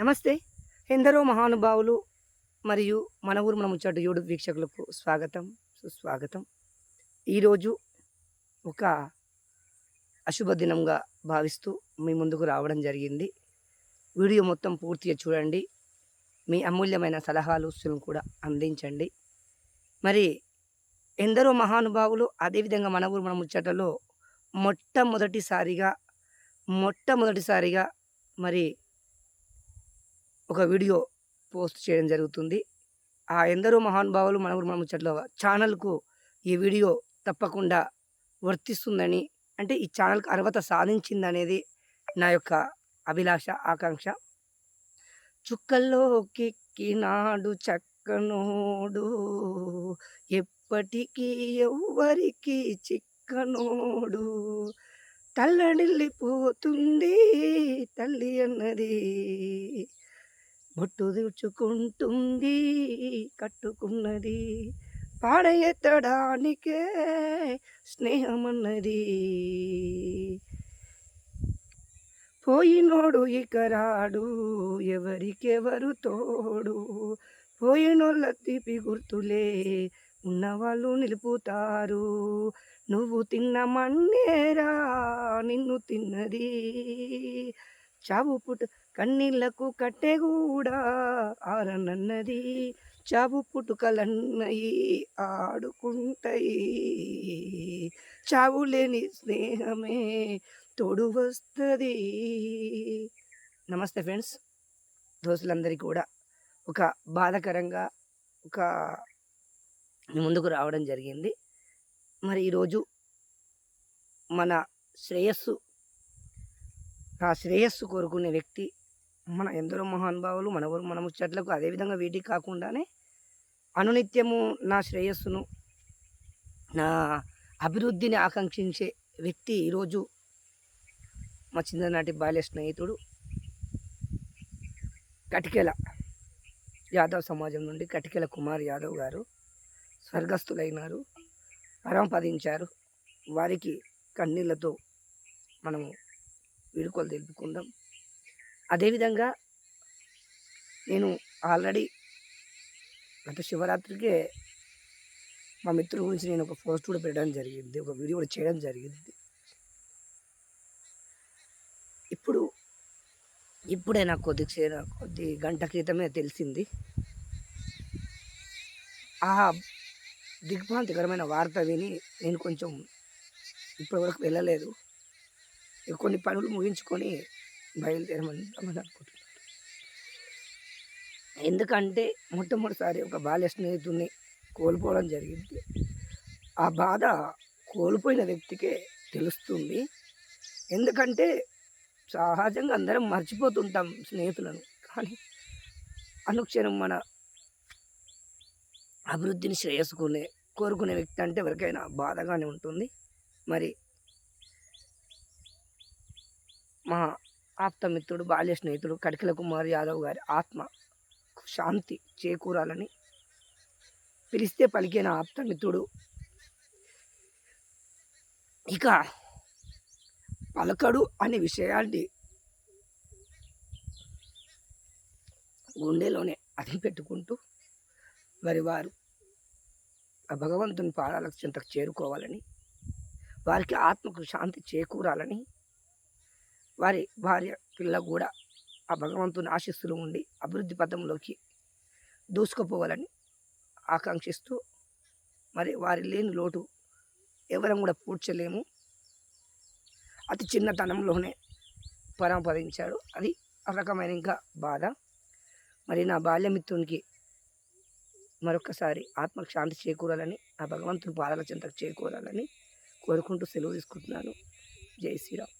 నమస్తే. ఎందరో మహానుభావులు మరియు మన ఊరు మన ముచ్చట యూడు వీక్షకులకు స్వాగతం సుస్వాగతం. ఈరోజు ఒక అశుభ దినంగా భావిస్తూ మీ ముందుకు రావడం జరిగింది. వీడియో మొత్తం పూర్తిగా చూడండి. మీ అమూల్యమైన సలహాలు కూడా అందించండి. మరి ఎందరో మహానుభావులు అదేవిధంగా మన ఊరు మన ముచ్చటలో మొట్టమొదటిసారిగా మొట్టమొదటిసారిగా మరి ఒక వీడియో పోస్ట్ చేయడం జరుగుతుంది. ఆ ఎందరో మహానుభావులు మన మన ముచ్చట్లో ఛానల్కు ఈ వీడియో తప్పకుండా వర్తిస్తుందని అంటే ఈ ఛానల్కి అర్హత సాధించిందనేది నా యొక్క అభిలాష ఆకాంక్ష. చుక్కల్లో కిక్కినాడు చక్కనోడు ఎప్పటికీ ఎవ్వరికి చిక్కనోడు. తల్లడిల్లిపోతుంది తల్లి అన్నది. బొట్టు దిడ్చుకుంటుంది కట్టుకున్నది పాడెత్తడానికే స్నేహమన్నది. పోయినోడు ఇక రాడు ఎవరికెవరు తోడు? పోయినోళ్ళ తీపి గుర్తులే ఉన్నవాళ్ళు నిలుపుతారు. నువ్వు తిన్న మన్నేరా నిన్ను తిన్నది చావు పుట్టు కన్నీళ్ళకు కట్టె కూడా ఆరనన్నది చావు పుట్టుకలన్నయి ఆడుకుంటాయి చావు లేని స్నేహమే తోడు వస్తుంది. నమస్తే ఫ్రెండ్స్ దోస్తులందరికీ కూడా ఒక బాధాకరంగా ఒక ముందుకు రావడం జరిగింది. మరి ఈరోజు మన శ్రేయస్సు ఆ శ్రేయస్సు కోరుకునే వ్యక్తి మన ఎందరో మహానుభావులు మన ఊరు మన ముచ్చట్లకు అదేవిధంగా వీటికి కాకుండానే అనునిత్యము నా శ్రేయస్సును నా అభివృద్ధిని ఆకాంక్షించే వ్యక్తి ఈరోజు మా చిన్ననాటి బాల్య స్నేహితుడు కటికెల యాదవ్ సమాజం నుండి కటికెల కుమార్ యాదవ్ గారు స్వర్గస్థులైనారు. పరమపదించారు. వారికి కన్నీళ్ళతో మనము వేడుకలు తెలుపుకుందాం అదేవిధంగా నేను ఆల్రెడీ గత శివరాత్రికే మా మిత్రుల గురించి నేను ఒక పోస్ట్ కూడా పెట్టడం జరిగింది ఒక వీడియో కూడా చేయడం జరిగింది. ఇప్పుడు ఇప్పుడే నాకు కొద్ది కొద్ది గంట క్రితమే తెలిసింది. ఆ దిగ్భ్రాంతికరమైన వార్త విని నేను కొంచెం ఇప్పటివరకు వెళ్ళలేదు. కొన్ని పనులు ముగించుకొని బయలుదేరమని అనుకుంటున్నాను ఎందుకంటే మొట్టమొదటిసారి ఒక బాల్య స్నేహితుడిని కోల్పోవడం జరిగింది. ఆ బాధ కోల్పోయిన వ్యక్తికే తెలుస్తుంది. ఎందుకంటే సహజంగా అందరం మర్చిపోతుంటాం స్నేహితులను. కానీ అనుక్షణం మన అభివృద్ధిని శ్రేయస్కునే కోరుకునే వ్యక్తి అంటే ఎవరికైనా బాధగానే ఉంటుంది. మరి మా ఆప్తమిత్రుడు బాల్య స్నేహితుడు కడికల కుమార్ యాదవ్ గారి ఆత్మ శాంతి చేకూరాలని పిలిస్తే పలికిన ఆప్తమిత్రుడు ఇక పలకడు అనే విషయాన్ని గుండెలోనే అది పెట్టుకుంటూ మరి వారు ఆ భగవంతుని పాదాలకు చింతకు చేరుకోవాలని వారికి ఆత్మకు శాంతి చేకూరాలని వారి భార్య పిల్ల కూడా ఆ భగవంతుని ఆశీస్సులు ఉండి అభివృద్ధి పథంలోకి దూసుకుపోవాలని ఆకాంక్షిస్తూ మరి వారి లేని లోటు ఎవరం కూడా పూడ్చలేము. అతి చిన్నతనంలోనే పరంపరించాడు అది ఒక రకమైన ఇంకా బాధ. మరి నా బాల్యమిత్రునికి మరొకసారి ఆత్మకు శాంతి చేకూరాలని ఆ భగవంతుని పాదాల చెంతకు చేకూరాలని కోరుకుంటూ సెలవు తీసుకుంటున్నాను. జై శ్రీరామ్.